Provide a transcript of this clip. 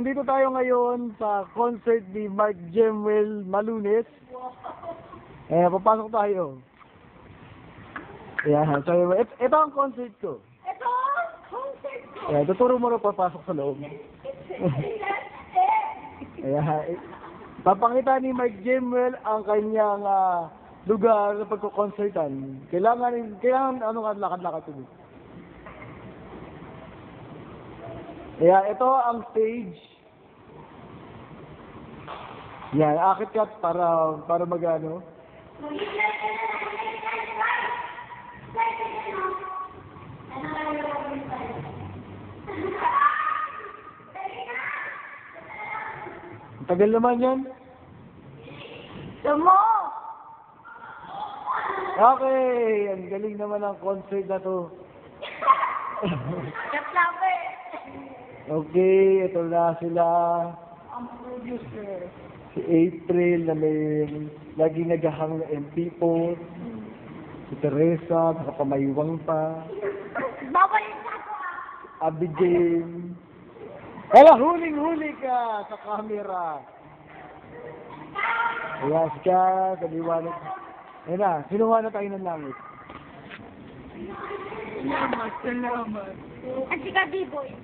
andito tayo ngayon sa concert ni Mark Jemuel Malunis. Eh, papasok tayo. Ayan, so ito, ito ang concert ko. Ito, concert ko. Ayan, tuturo mo na papasok sa loob. Ayan, eh, papakita ni Mark Jemuel ang kanyang ah, lugar na pagkukoncertan. Kailangan, kailangan ano ka, lakad-lakad ko Ayan, ito ang stage. Yan, akit ka para, para mag-ano. Tagal naman yan. Sumo! Okay, ang galing naman ang concert na to. Kaplape! Okay, ito na sila. Ang producer. Si April na may lagi naghahang na MP po. Si Teresa, nakapamaywang pa. Babalik na ako ah! Abigail. Wala, huling-huli ka sa camera. Ayas ka, sa liwanag. Ayun na, sinuha na tayo ng langit. Salamat, salamat. At si Kadiboy.